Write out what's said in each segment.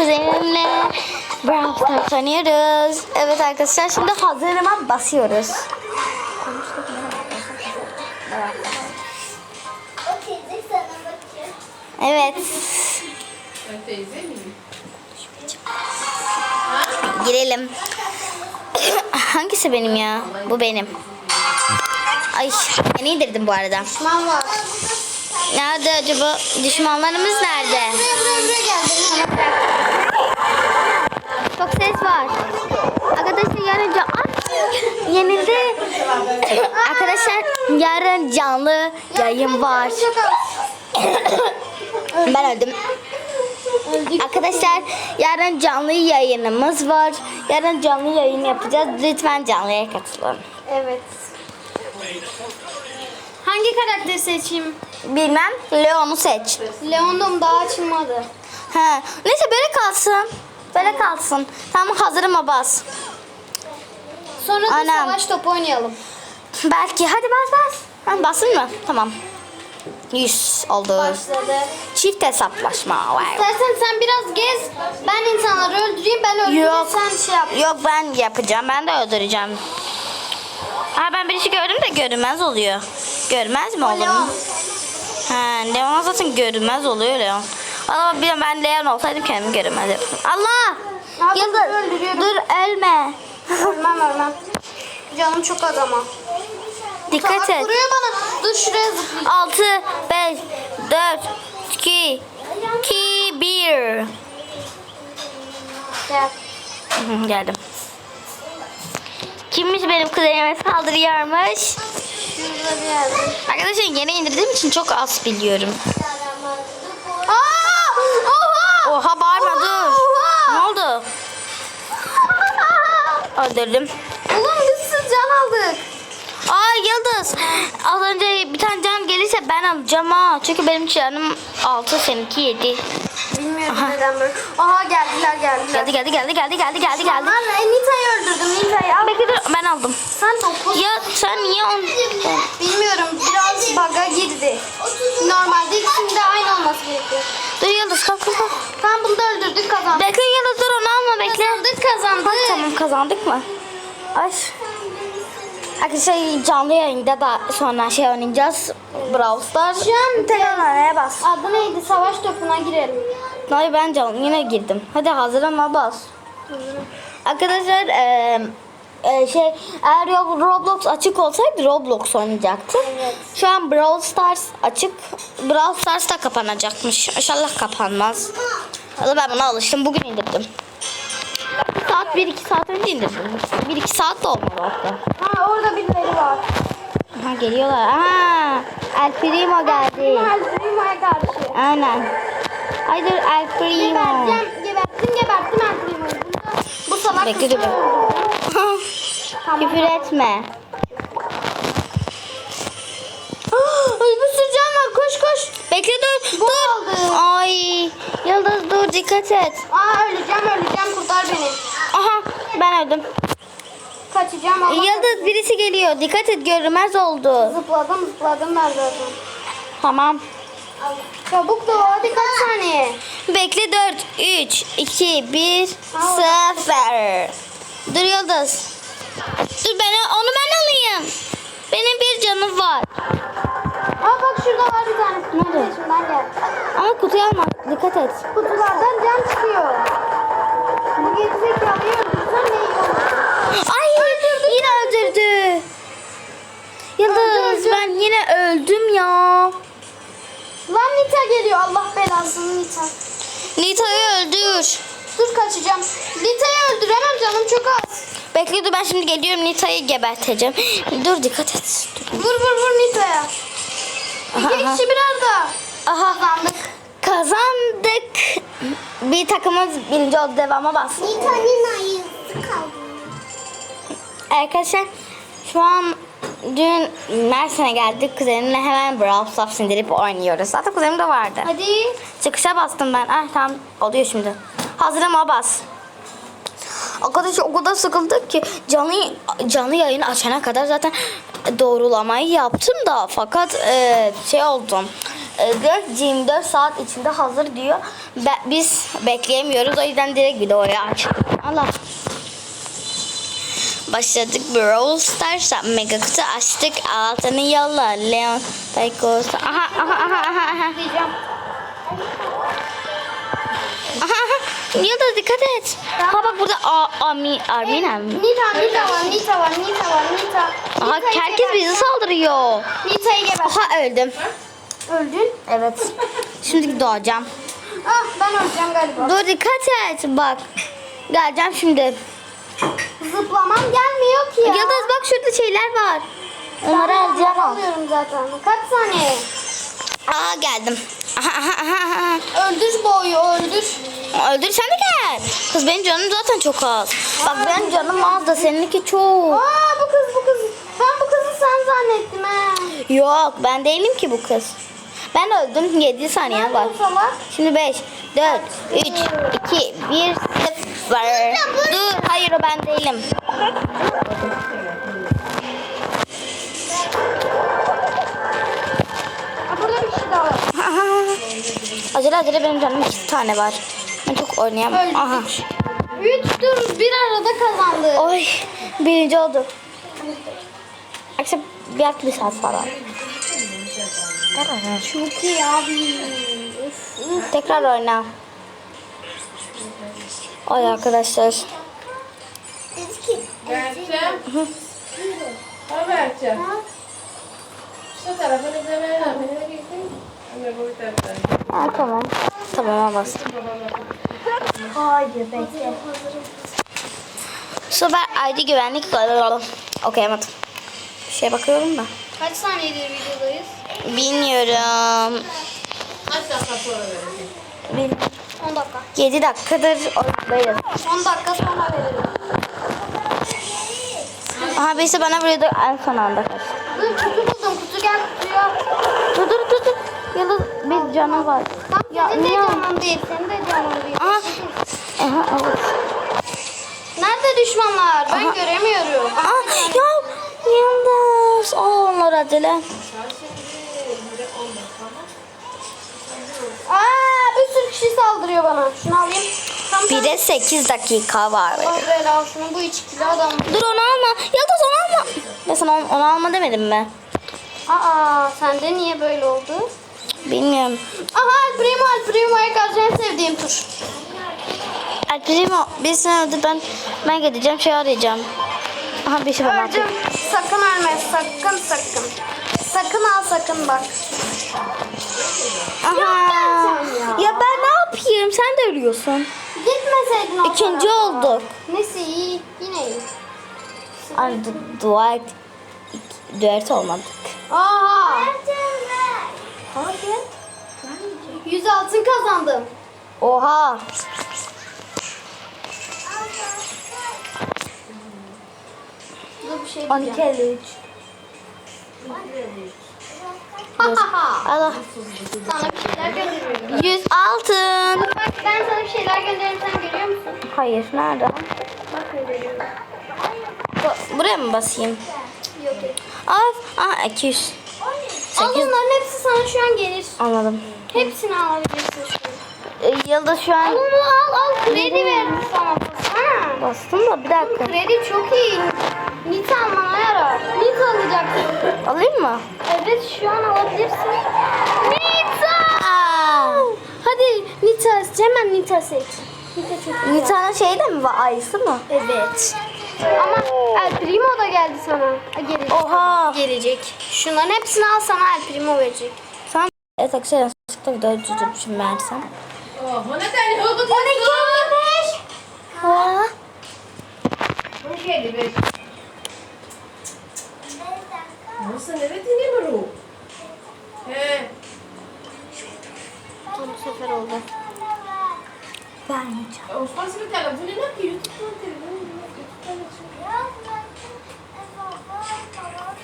kuzenimle Brawl Stars oynuyoruz. Evet arkadaşlar şimdi basıyoruz. Teyze sana bakıyor. Evet Ben girelim. Hangisi benim ya? Bu benim. Ay yeni indirdim bu arada. Nerede acaba? Düşmanlarımız nerede? Çok ses var. Arkadaşlar yarın can... Yenildi. Arkadaşlar yarın canlı yayın var. Ben öldüm. Arkadaşlar yarın canlı yayınımız var. Yarın canlı yayın yapacağız. Lütfen canlıya katılın. Evet. Hangi karakteri seçeyim? Bilmem. Leon'u seç. Leon'um daha açılmadı. Ha. Neyse böyle kalsın. Böyle kalsın. Tamam hazırım bas. Sonra da Anam. savaş topu oynayalım. Belki. Hadi bas bas. Ha, basın mı? Tamam. 100 oldu. Başladı. Çift hesaplaşma. Wow. İstersen sen biraz gez. Ben insanları öldüreyim. Ben öldüreyim. Yok. Sen şey yap. Yok ben yapacağım. Ben de öldüreceğim. Ha ben birisi gördüm de görünmez oluyor. Görmez mi olur? Leon. Ha Leon zaten görünmez oluyor Leon. Ama bir ben Leon olsaydım kendimi görünmez yapardım. Allah! Ne? Yıldız dur ölme. Ölmem ölmem. Canım çok az ama. Dikkat Salak et. vuruyor bana. Dur şuraya zıplayayım. 6 5 4 2 2 1 Gel. Geldim. Kimmiş benim kuzenime saldırıyormuş? Şurada bir yerde. Arkadaşlar yeni indirdiğim için çok az biliyorum. Öldürdüm. Oğlum biz siz can aldık. Aa Yıldız. Az önce bir tane can gelirse ben alacağım ha. Çünkü benim canım 6 seninki 7. Bilmiyorum neden böyle. Aha geldiler geldiler. Geldi geldi geldi geldi geldi geldi geldi. Ben Nita'yı öldürdüm Nita'yı. Al. Bekle dur ben aldım. Sen dokuz. Ya sen niye on... Bilmiyorum biraz bug'a girdi. Normalde ikisinin de aynı olması gerekiyor. Dur Yıldız kalk kalk kalk. Tamam bunu da öldürdük kazandık. Bekle Yıldız dur onu alma bekle. Kazandık kazandık. Bak tamam kazandık mı? Ay. Arkadaşlar canlı yayında da sonra şey oynayacağız. Brawl Stars. Şu an Telefonlara bas. Adı neydi? Savaş topuna girelim. Hayır ben canlı yine girdim. Hadi hazırlanma bas. Arkadaşlar eee, e, şey eğer Rob- Roblox açık olsaydı Roblox oynayacaktık. Evet. Şu an Brawl Stars açık. Brawl Stars da kapanacakmış. İnşallah kapanmaz. Valla ben buna alıştım. Bugün indirdim. Saat 1-2 saat önce indirdim. 1-2 saat de olmadı hatta. Ha orada birileri var. Aha geliyorlar. Aha El Primo geldi. Gel Primo'ya karşı. Aynen. Haydi El Primo. Geberteceğim, geberttim, geberttim El Primo'yu. Bunda bu salak Bekle, kızı dur. öldürdü. Tamam. Küfür etme. Can var, koş koş. Bekle dur. Bu dur. aldı. Ay. Yıldız dur dikkat et. Aa öleceğim, öleceğim, kurtar beni. Öldüm. Kaçacağım ama Yıldız birisi geliyor. Dikkat et görünmez oldu. zıpladım, zıpladım ben zaten. Tamam. Çabuk da hadi kaç saniye. Bekle 4, 3, 2, 1, 0. Dur Yıldız. Dur ben onu ben alayım. Benim bir canım var. Aa bak şurada var bir tane. Ne oldu? Şundan gel. Ama kutuyu alma. Dikkat et. Kutulardan can çıkıyor. Bu gerizekalıyı öldürsen ne iyi olur. Ay öldürdü. Yıldız ben yine öldüm ya. Lan Nita geliyor Allah belasını Nita. Nita'yı öldür. Dur kaçacağım. Nita'yı öldüremem canım çok az. Bekle dur ben şimdi geliyorum Nita'yı geberteceğim. Dur dikkat et. Dur. Vur vur vur Nita'ya. İki kişi bir arada. Aha Kazandık. kazandık. Bir takımımız birinci oldu devama bas. Nita'nın ayısı kaldı. Arkadaşlar şu an dün Mersin'e geldik. Kuzenimle hemen Brawl Stars indirip oynuyoruz. Zaten kuzenim de vardı. Hadi. Çıkışa bastım ben. Ah tamam oluyor şimdi. Hazırım o bas. Arkadaşlar o kadar sıkıldık ki canlı canlı yayını açana kadar zaten doğrulamayı yaptım da fakat e, şey oldum. e, direkt 24 saat içinde hazır diyor. Be- biz bekleyemiyoruz o yüzden direkt videoyu açtık. Allah. Başladık Brawl Stars'a. Mega kutu açtık. Altını yolla Leon Pekos aha aha aha aha aha. Aha Yıldız dikkat et. Ha bak burada A Ami Armina mı? Nita, Nita var, Nita var, Nita var, Nita. Aha Nita'yı herkes geber. bizi saldırıyor. Nita'yı geber. Aha öldüm. Öldün. evet. Şimdi doğacağım. Ah ben öleceğim galiba. Dur dikkat et. Bak. Geleceğim şimdi Zıplamam gelmiyor ki ya. Yıldız bak şurada şeyler var onları Tamam, alacağım Alıyorum zaten. Kaç saniye? Aa geldim aha aha aha Öldür boyu öldür. Öldür sen de gel. Kız benim canım zaten çok az. Bak benim canım az da seninki çok. Aa bu kız bu kız. Ben bu kızı sen zannettim he. Yok ben değilim ki bu kız. Ben öldüm 7 saniye var. O salak? Şimdi 5, 4, 3, 2, 1, 0. Dur hayır o ben değilim. Aa, burada bir kişi daha var. acele acele benim canım 2 tane var. Ben çok oynayamam. Öldük. Aha. Üç tur bir arada kazandı. Oy birinci olduk. Akşam bir artı bir saat falan. Çok iyi abi. Tekrar oyna. Ay arkadaşlar. Berçem. Ha Berçem. Şu. Anne bu taraftan. Ha, tamam. Tamam bastım. Hayır bekle. Süper ID güvenlik. Okuyamadım. Bir şeye bakıyorum da. Kaç saniyedir videodayız? Bilmiyorum. Kaç dakika sonra verecek? 10 dakika. 7 dakikadır oyundayız. 10 dakika sonra veririm. Aha birisi bana vuruyordu en son anda kaçtı. Dur kutu buldum. Kutu gel kutuya. Dur dur dur dur. Yıldız bir canı var. Tam Ya, senin de canın değil. Senin de canın değil. Aha. Aha evet. Nerede düşmanlar? Ben Aha. göremiyorum. Aa ya Yıldız. Aa onlar acele. Aa bir sürü kişi saldırıyor bana. Şunu alayım. Tam Bir de 8 dakika var. Allah böyle al şunu. Bu 2 kilo adam. Dur onu alma. Yıldız onu alma. Ben sana onu, onu alma demedim mi? Aa sende niye böyle oldu? Bilmiyorum. Aha El Primo El Primo'ya karşı en sevdiğim tur. El Primo bir sene öldü ben ben gideceğim şey arayacağım. Aha bir şey atıyor. Öldüm. Sakın ölme. Sakın sakın. Sakın al sakın bak. Aha. ya. Ya ben ne yapayım? Sen de ölüyorsun. Gitmeseydin o İkinci tarafa. olduk. Neyse iyi. Yine iyi. Ay du- dua et. İki- Dört olmadık. Aha. Hadi. 100 altın kazandım. Oha. Dur bir şey 12 53. Allah. Sana bir şeyler gönderiyorum. 100 altın. Bak ben sana bir şeyler gönderirim sen görüyor musun? Hayır nerede? Bak gönderiyorum. Bu- Buraya mı basayım? Yok yok. Af. Aha 200. Al bunların hepsi sana şu an gelir. Anladım. Hepsini alabilirsin. Ee, Yıldız şu Al an onu al al. Kredi verdim sana. Ha. bastım da bir dakika. Kredi çok iyi. Nita almana yarar. Nita alacaksın. Alayım mı? Evet şu an alabilirsin. Nita! Hadi Nita hemen Nita seç. Nita çok. Nita'nın şeyi de mi var? Ayısı mı? Evet. Ama El Primo da geldi sana. Ha, Gelecek. Oha. Gelecek. Şunların hepsini al sana El Primo verecek. Sen Evet arkadaşlar yanlışlıkla videoyu durdurmuşum meğersem. Oh, mana tane hukum itu? Aa. Mana kedi beş? Masa nerede ini baru? He. Tam bu sefer oldu. Ben Osman sini telefonu nak YouTube telefonu.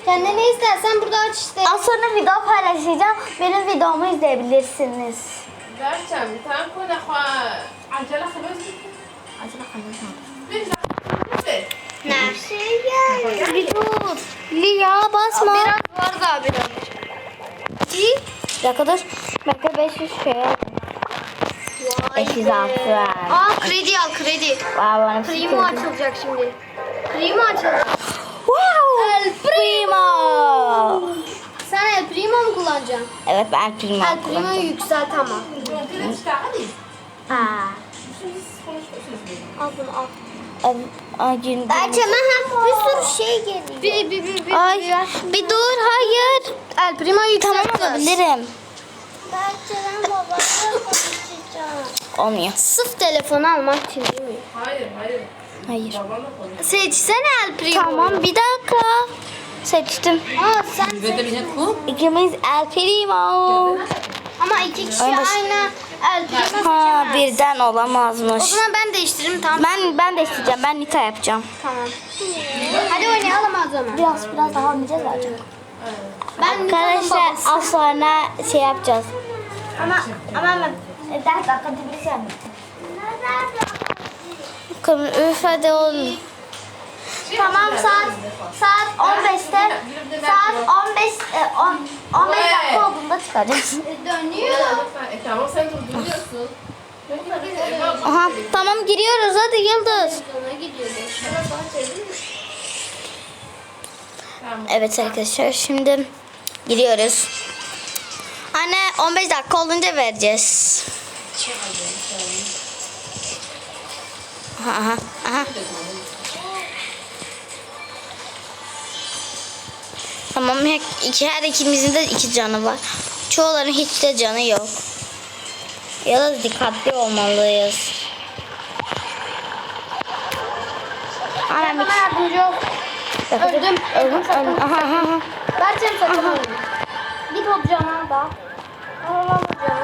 Kendine ne istersen burada aç işte. Az sonra video paylaşacağım. Benim videomu izleyebilirsiniz. Berçem, tam kau nak kuah acala khalas. Acaba kanalım Beş dakika. Ne? Şey gel. Bir dur. Lia basma. Biraz var daha biraz. İyi. Dur. Bekle 500 şey al. 500 altı ver. Aa kredi al kredi. Wow, bana Primo açılacak şimdi. Primo açılacak. Wow. El Primo. Sen El Primo mu kullanacaksın? Evet ben primo El Primo'yu yükselt ama. Aa. Al bunu al. Ay, gün- Berçem bir sürü şey geliyor. Bir, bir, bir, bir, Ay bir dur hayır. El Primo'yu yükselt. Tamam alabilirim. Berçem babayla konuşacağım. Olmuyor. Sırf telefonu almak için değil mi? Hayır, hayır. Hayır. Babanla konuş. Seçsene El Primo. Tamam bir dakika. Seçtim. Aa sen kum. İkimiz El Primo. Ama iki kişi Ay, baş- aynı El Primo Ha seçemez. birden O olamazmış. zaman ben değiştiririm tamam. Ben ben de isteyeceğim. Ben Nita yapacağım. Tamam. Hadi oynayalım o zaman. Biraz biraz daha oynayacağız zaten. Ben Nita'nın Arkadaşlar babası. az sonra şey yapacağız. Ama ama ben ders dakika bir şey Bakın üf hadi oğlum. Tamam saat saat 15'te saat 15 e, 10 15 dakika olduğunda çıkaracağız. dönüyor. E tamam sen durduruyorsun. Aha tamam giriyoruz hadi Yıldız. Sonra gidiyoruz. Tamam. Evet arkadaşlar şimdi giriyoruz. Anne 15 dakika olunca vereceğiz. Aha, aha, aha. Tamam her, iki, her ikimizin de iki canı var. Çoğuların hiç de canı yok. Ya da dikkatli olmalıyız. Anam Bana yardımcı ol. Öldüm. Öldüm. Öldüm. Aha, aha, aha. Berçem sakın ölme. Git o cana da. Al al canı.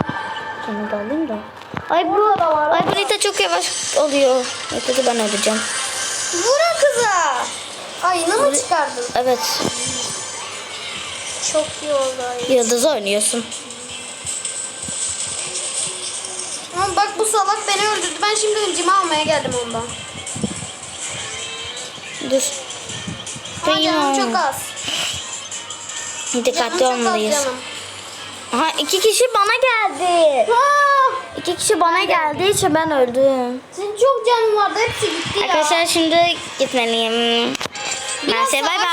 Şunu da alayım da. Ay bu, ay bu Nita çok yavaş oluyor. Nita'da ben öleceğim. Vurun kıza. Ayını mı çıkardın? Evet. Çok iyi oldu. Yıldız oynuyorsun. Ama bak bu salak beni öldürdü. Ben şimdi öncümü almaya geldim ondan. Dur. Ama canım çok az. Dikkatli Canım çok az olmalıyız. canım. Aha iki kişi bana geldi. Aa, İki kişi bana geldiği için ben öldüm. senin çok canın vardı. Hepsi gitti ya. Arkadaşlar şimdi gitmeliyim. Biraz Neyse bay savaş